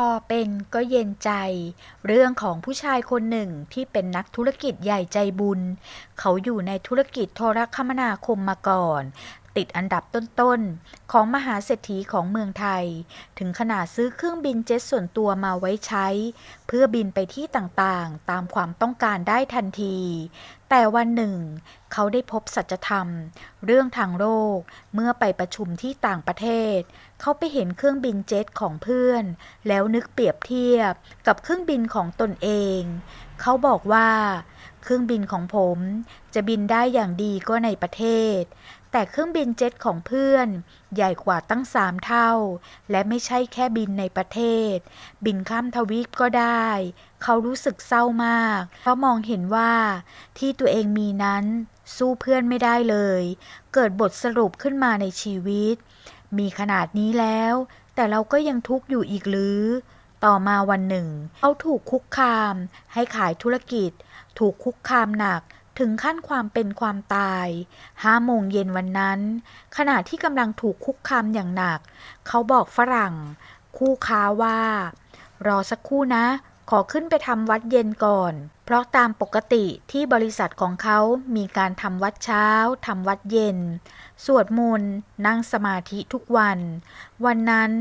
พอเป็นก็เย็นใจ เรื่องของผู้ชายคนหนึ่งที่เป็นนักธุรกิจใหญ่ใจบุญ เขาอยู่ในธุรกิจโทรคมนาคมมาก่อน ติดอันดับต้นๆ ของมหาเศรษฐีของเมืองไทย ถึงขนาดซื้อเครื่องบินเจ็ตส่วนตัวมาไว้ใช้ เพื่อบินไปที่ต่างๆ ตามความต้องการได้ทันที แต่วันหนึ่ง เขาได้พบสัจธรรม เรื่องทางโลกเมื่อไปประชุมที่ต่างประเทศ เขาไปเห็นเครื่องบินเจ็ตของเพื่อน แล้วนึกเปรียบเทียบกับเครื่องบินของตนเอง เขาบอกว่า เครื่องบินของผมจะบินได้อย่างดีก็ในประเทศ แต่เครื่องบินเจ็ตของเพื่อน ใหญ่กว่าตั้งสามเท่า และไม่ใช่แค่บินในประเทศ บินข้ามทวีปก็ได้ เขารู้สึกเศร้ามาก เพราะมองเห็นว่าที่ตัวเองมีนั้น สู้เพื่อนไม่ได้เลย เกิดบทสรุปขึ้นมาในชีวิต มีขนาดนี้แล้ว แต่เราก็ยังทุกข์อยู่อีกหรือ ต่อมาวันหนึ่ง เขาถูกคุกคาม ให้ขายธุรกิจ ถูกคุกคามหนัก ถึงขั้นความเป็นความตายห้าโมงเย็นวันนั้น ขณะที่กำลังถูกคุกคามอย่างหนัก เขาบอกฝรั่ง คู่ค้าว่า รอสักครู่นะ ขอขึ้นไปทำวัดเย็นก่อน เพราะตามปกติที่บริษัทของเขามีการทำวัดเช้าทำวัดเย็น สวดมนต์นั่งสมาธิทุกวัน วันนั้น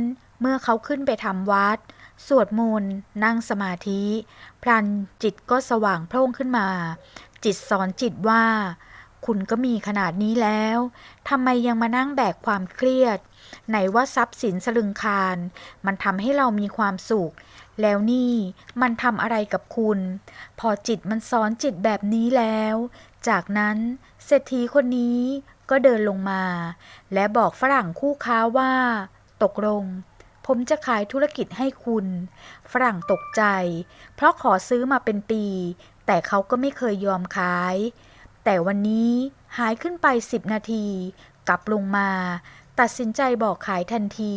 เมื่อเขาขึ้นไปทำวัดสวดมนต์นั่งสมาธิ พลันจิตก็สว่างโพร่งขึ้นมา จิตสอนจิตว่า คุณก็มีขนาดนี้แล้วทำไมยังมานั่งแบกความเครียด ไหนว่าทรัพย์สินสลึงคาร มันทำให้เรามีความสุข แล้วนี่มันทำอะไรกับคุณ พอจิตมันสอนจิตแบบนี้แล้ว จากนั้นเศรษฐีคนนี้ก็เดินลงมา และบอกฝรั่งคู่ค้าว่า ตกลง ผมจะขายธุรกิจให้คุณ ฝรั่งตกใจ เพราะขอซื้อมาเป็นปี แต่เขาก็ไม่เคยยอมขาย แต่วันนี้หายขึ้นไปสิบนาที กลับลงมา ตัดสินใจบอกขายทันที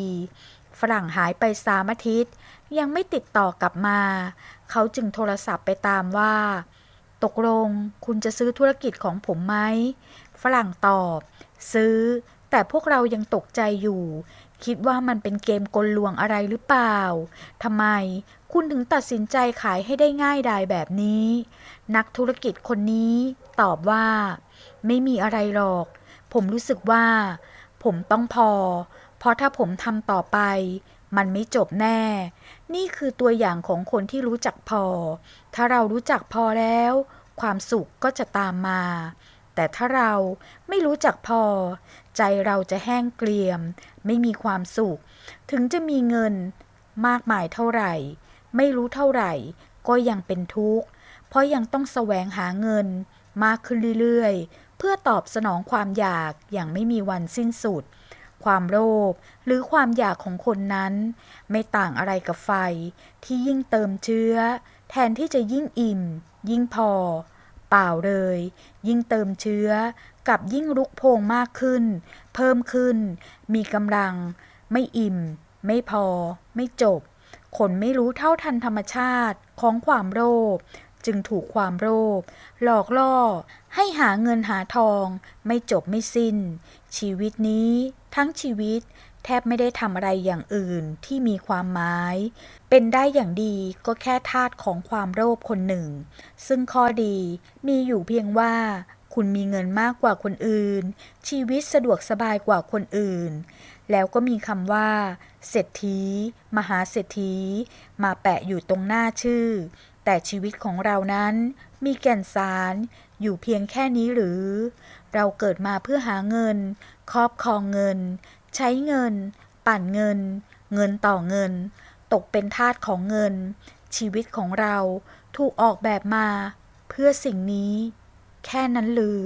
ฝรั่งหายไปสามอาทิตย์ ยังไม่ติดต่อกลับมา เขาจึงโทรศัพท์ไปตามว่า ตกลงคุณจะซื้อธุรกิจของผมไหม ฝรั่งตอบ ซื้อ แต่พวกเรายังตกใจอยู่ คิดว่ามันเป็นเกมกลลวงอะไรหรือเปล่า ทำไมคุณถึงตัดสินใจขายให้ได้ง่ายดายแบบนี้ นักธุรกิจคนนี้ตอบว่า ไม่มีอะไรหรอก ผมรู้สึกว่า ผมต้องพอ เพราะถ้าผมทำต่อไป มันไม่จบแน่ นี่คือตัวอย่างของคนที่รู้จักพอ ถ้าเรารู้จักพอแล้ว ความสุขก็จะตามมา แต่ถ้าเราไม่รู้จักพอ ใจเราจะแห้งเกลียม ไม่มีความสุข ถึงจะมีเงินมากมายเท่าไหร่ ไม่รู้เท่าไหร่ ก็ยังเป็นทุกข์ เพราะยังต้องแสวงหาเงิน มากขึ้นเรื่อยๆ เพื่อตอบสนองความอยากอย่างไม่มีวันสิ้นสุด ความโลภหรือความอยากของคนนั้น ไม่ต่างอะไรกับไฟที่ยิ่งเติมเชื้อ แทนที่จะยิ่งอิ่ม ยิ่งพอ เปล่าเลย ยิ่งเติมเชื้อกับยิ่งลุกโพงมากขึ้น เพิ่มขึ้น มีกำลัง ไม่อิ่ม ไม่พอ ไม่จบ คนไม่รู้เท่าทันธรรมชาติของความโลภจึงถูกความโลภหลอกล่อ ให้หาเงินหาทอง ไม่จบไม่สิ้น ชีวิตนี้ ทั้งชีวิต แทบไม่ได้ทำอะไรอย่างอื่นที่มีความหมาย เป็นได้อย่างดีก็แค่ทาสของความโลภคนหนึ่ง ซึ่งข้อดีมีอยู่เพียงว่า คุณมีเงินมากกว่าคนอื่น ชีวิตสะดวกสบายกว่าคนอื่น แล้วก็มีคำว่าเศรษฐี มหาเศรษฐี มาแปะอยู่ตรงหน้าชื่อ แต่ชีวิตของเรานั้น มีแก่นสารอยู่เพียงแค่นี้หรือ เราเกิดมาเพื่อหาเงิน ครอบครองเงิน ใช้เงิน ปั่นเงิน เงินต่อเงิน ตกเป็นทาสของเงิน ชีวิตของเราถูกออกแบบมา เพื่อสิ่งนี้ แค่นั้นลือ